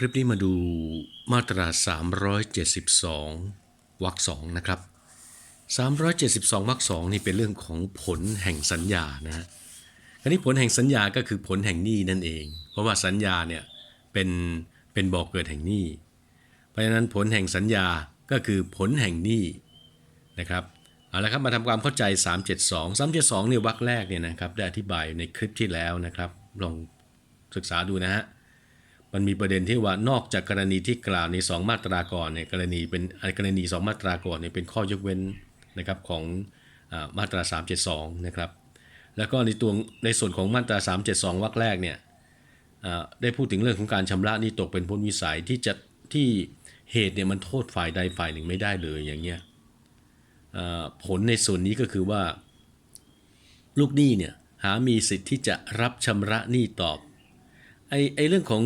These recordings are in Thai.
คลิปนี้มาดูมาตรา 372วรรคสองนะครับ 372วรรคสองนี่เป็นเรื่องของผลแห่งสัญญานะฮะอันนี้ผลแห่งสัญญาก็คือผลแห่งหนี้นั่นเอง เพราะว่าสัญญาเนี่ยเป็นเป็นบ่อกเกิดแห่งหนี้ เพราะฉะนั้นผลแห่งสัญญาก็คือผลแห่งหนี้นะครับเอาละครับมาทำความเข้าใจ 372 372เนี่ยวรรคแรกเนี่ยนะครับได้อธิบายในคลิปที่แล้วนะครับ ลองศึกษาดูนะฮะ มันมีประเด็นที่ว่านอกจากกรณีที่กล่าวใน 2 มาตราก่อนเนี่ยกรณีเป็นกรณี 2 มาตราก่อนเนี่ยเป็นข้อยกเว้นนะครับของอมาตรา 372 นะครับ แล้วก็ในตัวในส่วนของมาตรา 372 วรรคแรกเนี่ยได้พูดถึงเรื่องของการชำระหนี้ตกเป็นพ้นวิสัยที่จะที่เหตุเนี่ยมันโทษฝ่ายใดฝ่ายหนึ่งไม่ได้เลยอย่างเงี้ยผลในส่วนนี้ก็คือว่า ลูกหนี้เนี่ยหามีสิทธิ์ที่จะรับชำระหนี้ตอบไอไอเรื่องของ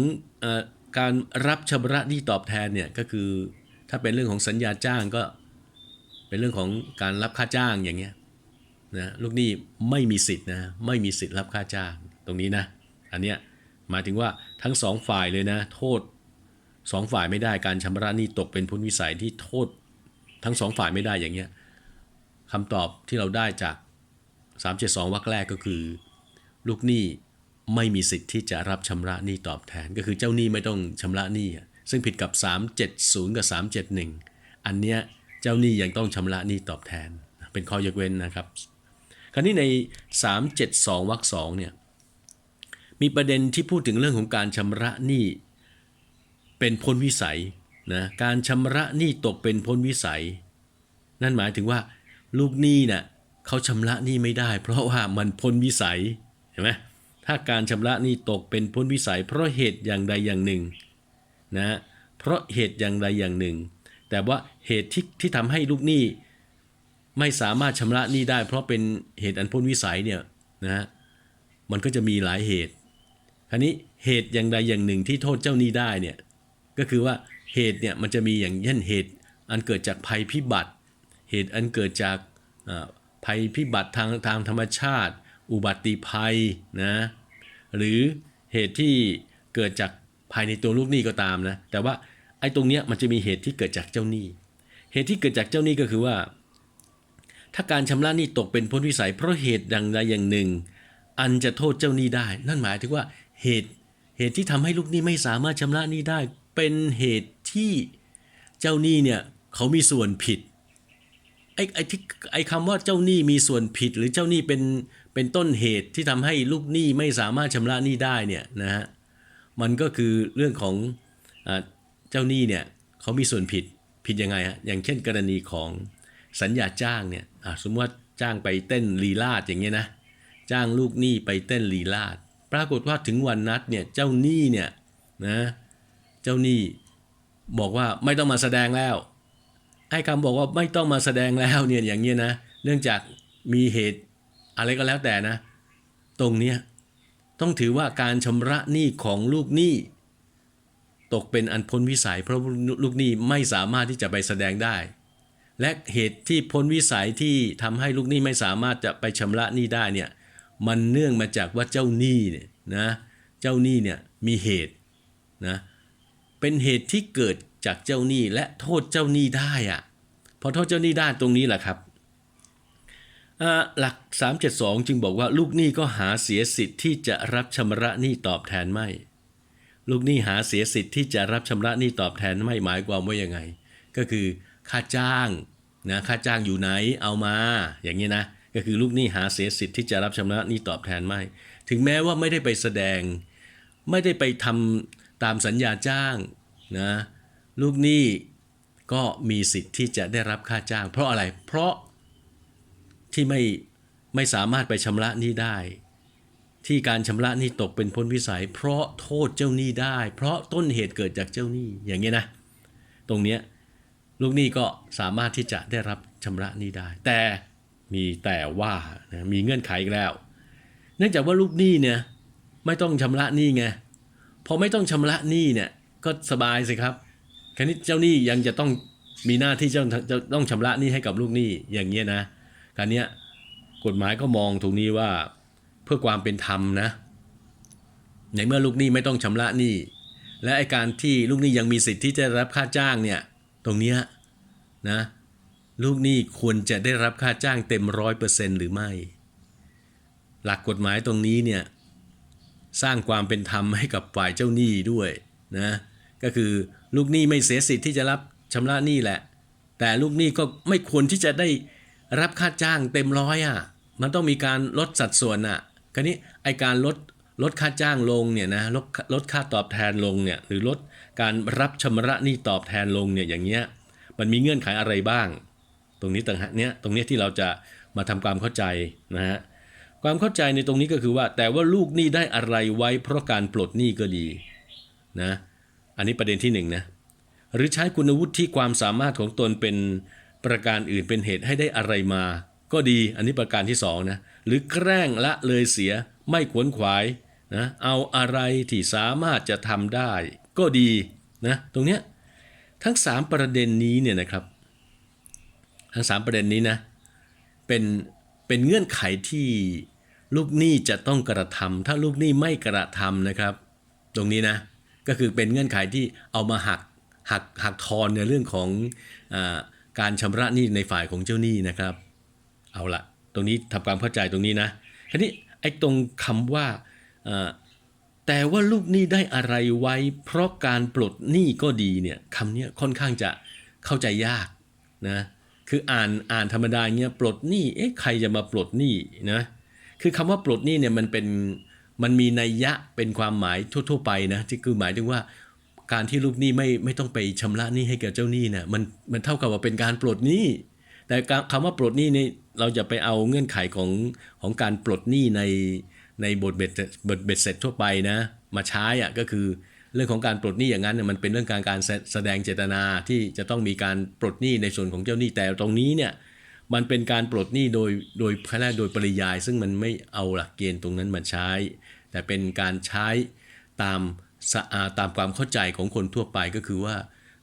การรับชำระหนี้ตอบแทนเนี่ยก็คือถ้าเป็นเรื่องของสัญญาจ้างก็เป็นเรื่องของการรับค่าจ้างอย่างเงี้ยนะลูกหนี้ไม่มีสิทธิ์นะไม่มีสิทธิ์รับค่าจ้างตรงนี้นะอันเนี้ยหมายถึงว่าทั้งสองฝ่ายเลยนะโทษสองฝ่ายไม่ได้การชำระหนี้ตกเป็นพ้นวิสัยที่โทษทั้งสองฝ่ายไม่ได้อย่างเงี้ยคำตอบที่เราได้จาก 372วรรคแรกก็คือ ลูกหนี้ ไม่มีสิทธิ์ที่จะรับชำระหนี้ตอบแทน ก็คือเจ้าหนี้ไม่ต้องชำระหนี้ซึ่งผิดกับ 370 กับ 371 อันเนี้ยเจ้าหนี้ยังต้องชำระหนี้ตอบแทน เป็นข้อยกเว้นนะครับ คราวนี้ใน 372วรรคสองเนี่ยมีประเด็นที่พูดถึงเรื่องของการชำระหนี้เป็นพ้นวิสัยนะการชำระหนี้ตกเป็นพ้นวิสัย นั่นหมายถึงว่าลูกหนี้น่ะเขาชำระหนี้ไม่ได้ เพราะว่ามันพ้นวิสัยเห็นไหม ถ้าการชำระนี้ตกเป็นพ้นวิสัย เพราะเหตุอย่างใดอย่างหนึ่งนะเพราะเหตุอย่างใดอย่างหนึ่ง แต่ว่าเหตุที่ที่ทำให้ลูกหนี้ไม่สามารถชำระหนี้ได้ เพราะเป็นเหตุอันพ้นวิสัยเนี่ยนะมันก็จะมีหลายเหตุคราวนี้เหตุอย่างใดอย่างหนึ่งที่โทษเจ้าหนี้ได้เนี่ยก็คือว่าเหตุเนี่ยมันจะมีอย่างเช่นเหตุอันเกิดจากภัยพิบัติ เหตุอันเกิดจากอ่าภัยพิบัติทางทางธรรมชาติ อุบัติภัยนะหรือเหตุที่เกิดจากภายในตัวลูกหนี้ก็ตามนะแต่ว่าไอ้ตรงเนี้ยมันจะมีเหตุที่เกิดจากเจ้าหนี้ เหตุที่เกิดจากเจ้าหนี้ก็คือว่า ถ้าการชำระหนี้ตกเป็นพ้นวิสัยเพราะเหตุดังใดอย่างหนึ่ง อันจะโทษเจ้าหนี้ได้ นั่นหมายถึงว่าเหตุเหตุที่ทำให้ลูกหนี้ไม่สามารถชำระหนี้ได้ เป็นเหตุที่เจ้าหนี้เนี่ยเขามีส่วนผิดไอ้ไอ้ที่ไอ้คำว่าเจ้าหนี้มีส่วนผิด หรือเจ้าหนี้เป็น เป็นต้นเหตุที่ทำให้ลูกหนี้ไม่สามารถชำระหนี้ได้เนี่ยนะฮะมันก็คือเรื่องของอเจ้าหนี้เนี่ยเขามีส่วนผิดผิดยังไงฮะอย่างเช่นกรณีของสัญญาจ้างเนี่ยสมมติว่าจ้างไปเต้นลีลาดอย่างเงี้ยนะจ้างลูกหนี้ไปเต้นลีลาด ปรากฏว่าถึงวันนัดเนี่ยเจ้าหนี้เนี่ยนะเจ้าหนี้บอกว่าไม่ต้องมาแสดงแล้วไอ้คำบอกว่าไม่ต้องมาแสดงแล้วเนี่ยอย่างเงี้ยนะเนื่องจากมีเหตุ อะไรก็แล้วแต่นะ ตรงเนี้ยต้องถือว่าการชำระหนี้ของลูกหนี้ ตกเป็นอันพ้นวิสัย เพราะลูกหนี้ไม่สามารถที่จะไปแสดงได้ และเหตุที่พ้นวิสัยที่ทำให้ลูกหนี้ไม่สามารถจะไปชำระหนี้ได้เนี่ยมันเนื่องมาจากว่าเจ้าหนี้เนี่ยนะเจ้าหนี้เนี่ยมีเหตุนะเป็นเหตุที่เกิดจากเจ้าหนี้และโทษเจ้าหนี้ได้อะพอโทษเจ้าหนี้ได้ตรงนี้แหละครับ หลัก 372 จึงบอกว่าลูกหนี้ก็หาเสียสิทธิ์ที่จะรับชำระหนี้ตอบแทนไม่ ลูกหนี้หาเสียสิทธิ์ที่จะรับชำระหนี้ตอบแทนไม่หมายความว่ายังไง ก็คือค่าจ้างนะค่าจ้างอยู่ไหนเอามา อย่างนี้นะก็คือลูกหนี้หาเสียสิทธิ์ที่จะรับชำระหนี้ตอบแทนไม่ ถึงแม้ว่าไม่ได้ไปแสดง ไม่ได้ไปทำตามสัญญาจ้างนะลูกหนี้ก็มีสิทธิ์ที่จะได้รับค่าจ้าง เพราะอะไรเพราะ ที่ไม่ไม่สามารถไปชำระหนี้ได้ ที่การชำระหนี้ตกเป็นพ้นวิสัย เพราะโทษเจ้าหนี้ได้ เพราะต้นเหตุเกิดจากเจ้าหนี้อย่างเงี้ยนะ ตรงเนี้ยลูกหนี้ก็สามารถที่จะได้รับชำระหนี้ได้ แต่มีแต่ว่านะมีเงื่อนไขอีกแล้ว เนื่องจากว่าลูกหนี้เนี่ยไม่ต้องชำระหนี้ไงพอไม่ต้องชำระหนี้เนี่ยก็สบายสิครับคราวนี้เจ้าหนี้ยังจะต้องมีหน้าที่จะจะต้องชำระหนี้ให้กับลูกหนี้อย่างเงี้ยนะ คราวเนี้ยกฎหมายก็มองตรงนี้ว่าเพื่อความเป็นธรรมนะ ในเมื่อลูกหนี้ไม่ต้องชำระหนี้ และไอการที่ลูกหนี้ยังมีสิทธิ์ที่จะรับค่าจ้างเนี่ยตรงเนี้ยนะลูกหนี้ควรจะได้รับค่าจ้างเต็มร้อยเปอร์เซ็นต์หรือไม่ หลักกฎหมายตรงนี้เนี่ยสร้างความเป็นธรรมให้กับฝ่ายเจ้าหนี้ด้วยนะก็คือลูกหนี้ไม่เสียสิทธิ์ที่จะรับชำระหนี้แหละ แต่ลูกหนี้ก็ไม่ควรที่จะได้ รับค่าจ้างเต็มร้อยอะมันต้องมีการลดสัดส่วนอะคราวนี้ไอการลดลดค่าจ้างลงเนี่ยนะลดลดค่าตอบแทนลงเนี่ยหรือลดการรับชำระหนี้ตอบแทนลงเนี่ยอย่างเงี้ยมันมีเงื่อนไขอะไรบ้าง ตรงนี้ต่างหากเนี้ยตรงเนี้ยที่เราจะมาทำความเข้าใจนะฮะความเข้าใจในตรงนี้ก็คือว่า แต่ว่าลูกหนี้ได้อะไรไว้เพราะการปลดหนี้ก็ดีนะอันนี้ประเด็นที่หนึ่งนะหรือใช้คุณวุฒิที่ความสามารถของตนเป็น ประการอื่นเป็นเหตุให้ได้อะไรมา ก็ดีอันนี้ประการที่สองนะหรือแกล้งละเลยเสียไม่ขวนขวายนะเอาอะไรที่สามารถจะทำได้ ก็ดีนะตรงเนี้ยทั้งสามประเด็นนี้เนี่ยนะครับ ทั้งสามประเด็นนี้นะเป็นเป็นเงื่อนไขที่ลูกหนี้จะต้องกระทำถ้าลูกหนี้ไม่กระทำนะครับ ตรงนี้นะก็คือเป็นเงื่อนไขที่เอามาหักหักหักทอนในเรื่องของอา การชำระหนี้ในฝ่ายของเจ้าหนี้นะครับ เอาละตรงนี้ทำความเข้าใจตรงนี้นะทีนี้ไอ้ตรงคำว่าอ่าแต่ว่าลูกหนี้ได้อะไรไว้ เพราะการปลดหนี้ก็ดีเนี่ยคำนี้ค่อนข้างจะเข้าใจยากนะคืออ่านอ่านธรรมดาเงี้ยปลดหนี้เอ๊ะใครจะมาปลดหนี้นะคือคำว่าปลดหนี้เนี่ยมันเป็นมันมีนัยยะเป็นความหมายทั่ว ๆ ไปนะที่คือหมายถึงว่า การที่ลูกหนี้ไม่ไม่ต้องไปชำระหนี้ให้แก่เจ้าหนี้เนี่ยมันมันเท่ากับว่าเป็นการปลดหนี้ แต่การคำว่าปลดหนี้นี่เราจะไปเอาเงื่อนไขของของการปลดหนี้ในในบทเบ็ดบทเบ็ดเสร็จทั่วไปนะมาใช้อะก็คือเรื่องของการปลดหนี้อย่างนั้นเนี่ยมันเป็นเรื่องการการแสแสดงเจตนาที่จะต้องมีการปลดหนี้ในส่วนของเจ้าหนี้แต่ตรงนี้เนี่ยมันเป็นการปลดหนี้โดยโดยแรกโดยปริยาย ซึ่งมันไม่เอาหลักเกณฑ์ตรงนั้นมาใช้ แต่เป็นการใช้ตาม สะอาดตามความเข้าใจของคนทั่วไปก็คือว่า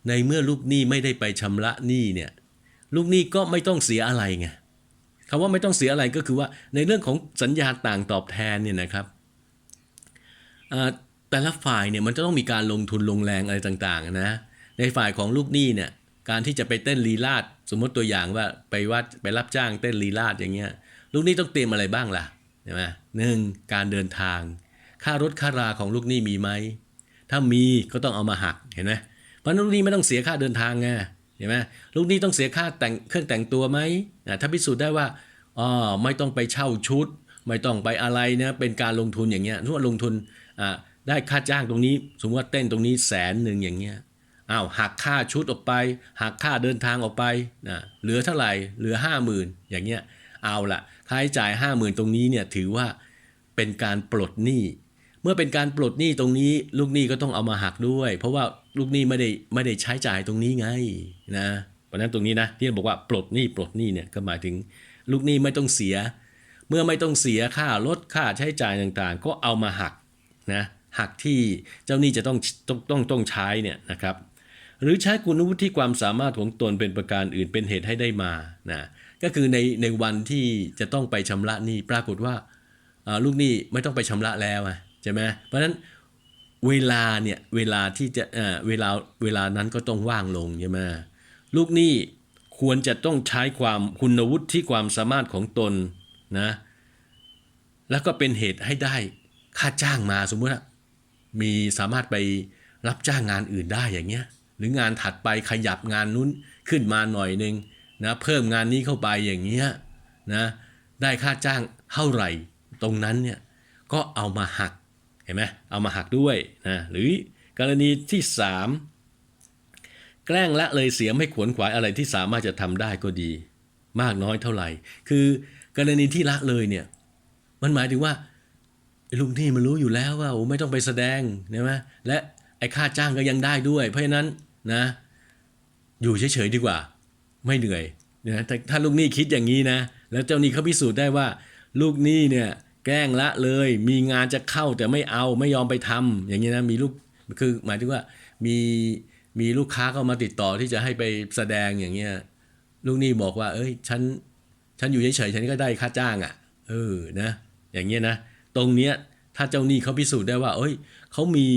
ในเมื่อลูกหนี้ไม่ได้ไปชำระหนี้เนี่ยลูกหนี้ก็ไม่ต้องเสียอะไรไงคำว่าไม่ต้องเสียอะไรก็คือว่าในเรื่องของสัญญาต่างตอบแทนเนี่ยนะครับแต่ละฝ่ายเนี่ยมันจะต้องมีการลงทุนลงแรงอะไรต่างๆนะในฝ่ายของลูกหนี้เนี่ยการที่จะไปเต้นลีลาดสมมติตัวอย่างว่าไปวัดไปรับจ้างเต้นลีลาดอย่างเงี้ยลูกหนี้ต้องเตรียมอะไรบ้างล่ะใช่ไหมหนึ่งการเดินทาง ค่ารถค่าราของลูกหนี้มีไหม ถ้ามีก็ต้องเอามาหักเห็นไหมเพราะลูกหนี้ไม่ต้องเสียค่าเดินทางไงเห็นไหมลูกหนี้ต้องเสียค่าแต่งเครื่องแต่งตัวไหมถ้าพิสูจน์ได้ว่าอ๋อไม่ต้องไปเช่าชุด ไม่ต้องไปอะไรนะเป็นการลงทุนอย่างเงี้ยถ้าลงทุนอ่าได้ค่าจ้างตรงนี้ สมมติว่าเต้นตรงนี้แสนหนึ่งอย่างเงี้ยอ้าวหักค่าชุดออกไปหักค่าเดินทางออกไปนะเหลือเท่าไหร่เหลือห้าหมื่นอย่างเงี้ยเอาละค่าใช้จ่ายห้าหมื่นตรงนี้เนี่ยถือว่าเป็นการปลดหนี้ เมื่อเป็นการปลดหนี้ตรงนี้ลูกหนี้ก็ต้องเอามาหักด้วย เพราะว่าลูกหนี้ไม่ได้ไม่ได้ใช้จ่ายตรงนี้ไงนะเพราะนั้นตรงนี้นะที่เราบอกว่าปลดหนี้ปลดหนี้เนี่ยก็หมายถึงลูกหนี้ไม่ต้องเสีย เมื่อไม่ต้องเสียค่ารถค่าใช้จ่ายต่างๆ ก็เอามาหักนะหักที่เจ้าหนี้จะต้องต้องต้องต้องใช้เนี่ยนะครับหรือใช้คุณวุฒิที่ความสามารถของตนเป็นประการอื่นเป็นเหตุให้ได้มานะก็คือในในวันที่จะต้องไปชำระหนี้ปรากฏว่าลูกหนี้ไม่ต้องไปชำระแล้วอะ ใช่ไหมเพราะฉะนั้นเวลาเนี่ยเวลาที่จะเอ่อเวลาเวลานั้นก็ต้องว่างลงใช่ไหมลูกหนี้ควรจะต้องใช้ความคุณวุฒิที่ความสามารถของตนนะแล้วก็เป็นเหตุให้ได้ค่าจ้างมาสมมติว่ามีสามารถไปรับจ้างงานอื่นได้อย่างเงี้ยหรืองานถัดไปขยับงานนู้นขึ้นมาหน่อยหนึ่งนะเพิ่มงานนี้เข้าไปอย่างเงี้ยนะได้ค่าจ้างเท่าไหร่ตรงนั้นเนี่ยก็เอามาหัก ห็นไหมเอามาหักด้วยนะหรือกรณีที่ 3 แกล้งละเลยเสียไม่ขวนขวายอะไรที่สามารถจะทำได้ก็ดี มากน้อยเท่าไหร่ คือกรณีที่ละเลยเนี่ยมันหมายถึงว่าลุงที่มันรู้อยู่แล้วว่าโอ้ไม่ต้องไปแสดงใช่ไหมและไอ้ค่าจ้างก็ยังได้ด้วย เพราะฉะนั้นนะอยู่เฉยๆดีกว่า ไม่เหนื่อยนะถ้าถ้าลูกหนี้คิดอย่างนี้นะแล้วเจ้าหนี้เขาพิสูจน์ได้ว่า ลูกหนี้เนี่ย แกล้งละเลย มีงานจะเข้าแต่ไม่เอาไม่ยอมไปทำอย่างนี้นะมีลูกคือหมายถึงว่ามีมีลูกค้าเข้ามาติดต่อที่จะให้ไปแสดงอย่างเงี้ยลูกนี้บอกว่า เอ้ยฉันฉันอยู่เฉยๆฉันก็ได้ค่าจ้างอะ เออนะ อย่างเงี้ยนะ ตรงเนี้ยถ้าเจ้าหนี้เขาพิสูจน์ได้ว่า เอ้ยเขามี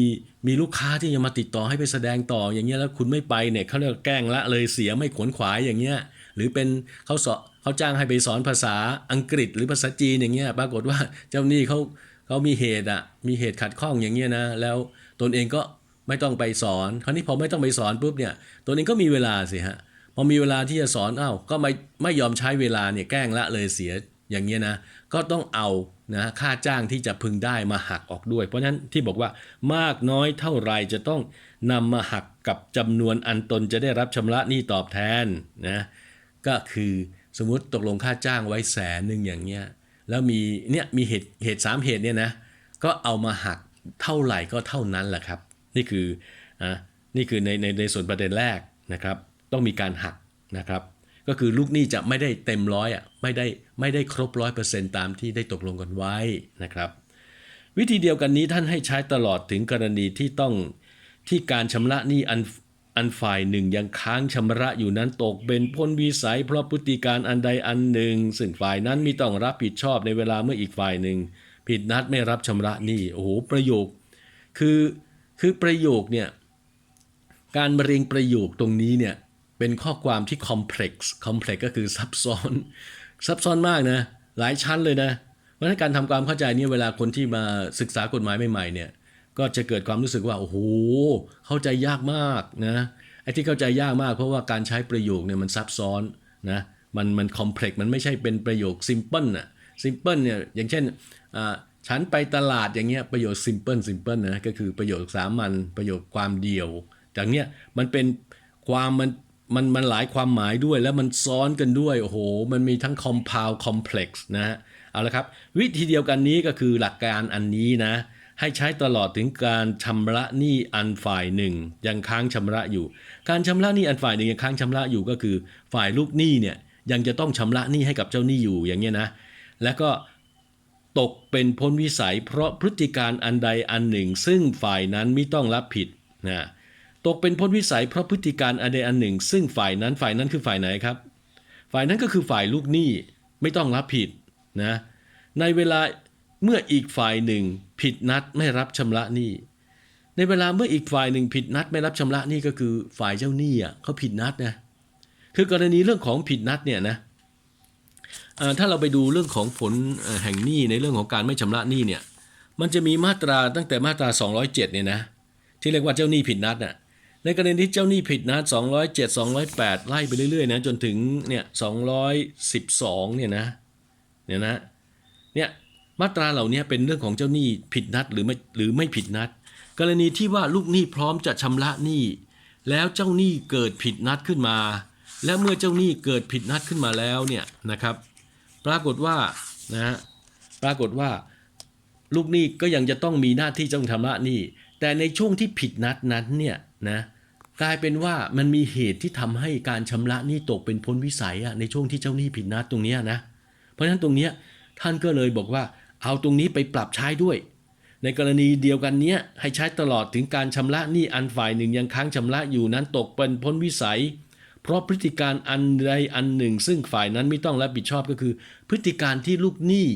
มีลูกค้าที่จะมาติดต่อให้ไปแสดงต่ออย่างเงี้ยแล้วคุณไม่ไปเนี่ยเขาเรียกแกล้งละเลยเสียไม่ขวนขวายอย่างเงี้ยหรือเป็นเขาสอ เขาจ้างให้ไปสอนภาษาอังกฤษหรือภาษาจีนอย่างเงี้ยปรากฏว่าเจ้าหนี้เขาเขามีเหตุอะมีเหตุขัดข้องอย่างเงี้ยนะแล้วตนเองก็ไม่ต้องไปสอน คราวนี้พอไม่ต้องไปสอนปุ๊บเนี่ยตนเองก็มีเวลาสิฮะพอมีเวลาที่จะสอนอ้าวก็ไม่ไม่ยอมใช้เวลาเนี่ยแกล้งละเลยเสียอย่างเงี้ยนะก็ต้องเอานะค่าจ้างที่จะพึงได้มาหักออกด้วย เพราะฉะนั้นที่บอกว่ามากน้อยเท่าไรจะต้องนำมาหักกับจำนวนอันตนจะได้รับชำระหนี้ตอบแทนนะก็คือ สมมุติตกลงค่าจ้างไว้แสนหนึ่งอย่างเงี้ยแล้วมีเนี่ยมีเหตุเหตุสามเหตุเนี่ยนะก็เอามาหักเท่าไหร่ก็เท่านั้นแหละครับ นี่คืออะนี่คือในในในส่วนประเด็นแรกนะครับ ต้องมีการหักนะครับ ก็คือลูกหนี้จะไม่ได้เต็มร้อยอะไม่ได้ไม่ได้ครบร้อยเปอร์เซ็นต์ตามที่ได้ตกลงกันไว้นะครับ วิธีเดียวกันนี้ท่านให้ใช้ตลอดถึงกรณีที่ต้องที่การชำระหนี้อัน อันฝ่ายหนึ่งยังค้างชำระอยู่นั้นตกเป็นพ้นวิสัย เพราะพฤติการอันใดอันหนึ่ง ซึ่งฝ่ายนั้นม่ต้องรับผิดชอบในเวลาเมื่ออีกฝ่ายหนึ่ง ผิดนัดไม่รับชำระหนี้โอ้โหประโยค คือคือประโยคเนี่ยการบรรเรียงประโยคตรงนี้เนี่ยเป็นข้อความที่ complex complex ก็คือซับซ้อน ซับซ้อนมากนะ หลายชั้นเลยนะเพราะฉะนั้นการทำความเข้าใจเนี่ยเวลาคนที่มาศึกษากฎหมายใหม่ๆเนี่ย ก็จะเกิดความรู้สึกว่าโอ้โหเข้าใจยากมากนะไอ้ที่เข้าใจยากมากเพราะว่าการใช้ประโยคเนี่ยมันซับซ้อนนะมันมัน complex มันไม่ใช่เป็นประโยค simple น่ะ simple เนี่ยอย่างเช่นฉันไปตลาดอย่างเงี้ยประโยค simple simple นะก็คือประโยคสามัญประโยคความเดียวจากเนี้ยมันเป็นความมันมันมันหลายความหมายด้วยแล้วมันซ้อนกันด้วย โอ้โห มันมีทั้ง compound complex นะฮะเอาละครับ วิธีเดียวกันนี้ก็คือหลักการอันนี้นะ ให้ใช้ตลอดถึงการชำระหนี้อันฝ่ายหนึ่ง ยังค้างชำระอยู่ การชำระหนี้อันฝ่ายหนึ่งยังค้างชำระอยู่ก็คือ ฝ่ายลูกหนี้เนี่ยยังจะต้องชำระหนี้ให้กับเจ้าหนี้อยู่อย่างเงี้ยนะ แล้วก็ตกเป็นพ้นวิสัย เพราะพฤติการอันใดอันหนึ่ง ซึ่งฝ่ายนั้นไม่ต้องรับผิดนะตกเป็นพ้นวิสัยเพราะพฤติการอันใดอันหนึ่ง ซึ่งฝ่ายนั้นฝ่ายนั้นคือฝ่ายไหนครับ ฝ่ายนั้นก็คือฝ่ายลูกหนี้ไม่ต้องรับผิดนะในเวลาเมื่ออีกฝ่ายหนึ่ง ผิดนัดไม่รับชำระหนี้ ในเวลาเมื่ออีกฝ่ายหนึ่งผิดนัดไม่รับชำระหนี้ก็คือฝ่ายเจ้าหนี้อะเขาผิดนัดนะคือกรณีเรื่องของผิดนัดเนี่ยนะถ้าเราไปดูเรื่องของผลแห่งหนี้ในเรื่องของการไม่ชำระหนี้เนี่ยมันจะมีมาตราตั้งแต่มาตรา 207เนี่ยนะที่เรียกว่าเจ้าหนี้ผิดนัดน่ะในกรณีที่เจ้าหนี้ผิดนัด207 208 ไล่ไปเรื่อยๆนะจนถึงเนี่ย212เนี่ยนะเนี่ยนะเนี่ย มาตราเหล่านี้เป็นเรื่องของเจ้าหนี้ผิดนัดหรือไม่หรือไม่ผิดนัด กรณีที่ว่าลูกหนี้พร้อมจะชำระหนี้ แล้วเจ้าหนี้เกิดผิดนัดขึ้นมา และเมื่อเจ้าหนี้เกิดผิดนัดขึ้นมาแล้วเนี่ยนะครับ ปรากฏว่านะปรากฏว่าลูกหนี้ก็ยังจะต้องมีหน้าที่ต้องชำระหนี้ แต่ในช่วงที่ผิดนัดนั้นเนี่ยนะกลายเป็นว่ามันมีเหตุที่ทำให้การชำระหนี้ตกเป็นพ้นวิสัยอะในช่วงที่เจ้าหนี้ผิดนัดตรงเนี้ยนะ เพราะฉะนั้นตรงเนี้ยท่านก็เลยบอกว่า เอาตรงนี้ไปปรับใช้ด้วย ในกรณีเดียวกันนี้ให้ใช้ตลอดถึงการชำระหนี้อันฝ่ายหนึ่งยังค้างชำระอยู่นั้นตกเป็นพ้นวิสัย เพราะพฤติการอันใดอันหนึ่ง ซึ่งฝ่ายนั้นไม่ต้องรับผิดชอบก็คือ พฤติการที่ลูกหนี้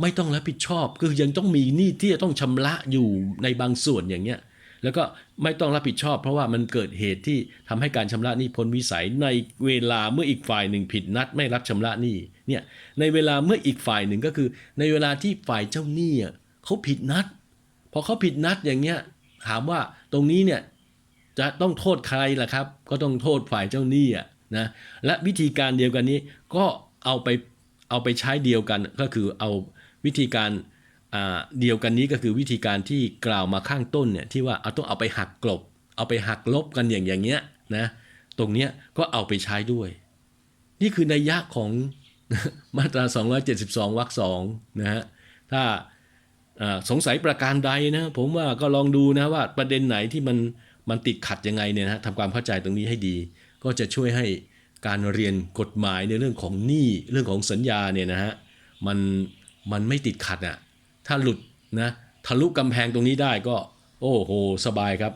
ไม่ต้องรับผิดชอบ คือยังต้องมีหนี้ที่จะต้องชำระอยู่ในบางส่วนอย่างเงี้ย แล้วก็ไม่ต้องรับผิดชอบ เพราะว่ามันเกิดเหตุที่ทำให้การชำระหนี้พ้นวิสัยในเวลาเมื่ออีกฝ่ายหนึ่งผิดนัดไม่รับชำระหนี้เนี่ยในเวลาเมื่ออีกฝ่ายหนึ่งก็คือ ในเวลาที่ฝ่ายเจ้าหนี้เขาผิดนัดพอเขาผิดนัดอย่างเงี้ยถามว่าตรงนี้เนี่ยจะต้องโทษใครล่ะครับ ก็ต้องโทษฝ่ายเจ้าหนี้อะนะและวิธีการเดียวกันนี้ก็เอาไปเอาไปใช้เดียวกันก็คือเอาวิธีการ เดียวกันนี้ก็คือวิธีการที่กล่าวมาข้างต้นเนี่ยที่ว่าเอาต้องเอาไปหักกลบ เอาไปหักลบกันอย่างอย่างเงี้ยนะตรงเนี้ยก็เอาไปใช้ด้วย นี่คือนัยยะของมาตรา 272วรรคสองนะฮะถ้าสงสัยประการใดนะผมว่าก็ลองดูนะว่าประเด็นไหนที่มันมันติดขัดยังไงเนี่ยนะทำความเข้าใจตรงนี้ให้ดี ก็จะช่วยให้การเรียนกฎหมายในเรื่องของหนี้เรื่องของสัญญาเนี่ยนะฮะมันมันไม่ติดขัดอะ่ะ ถ้าหลุดนะทะลุกำแพงตรงนี้ได้ก็ โอ้โห สบายครับ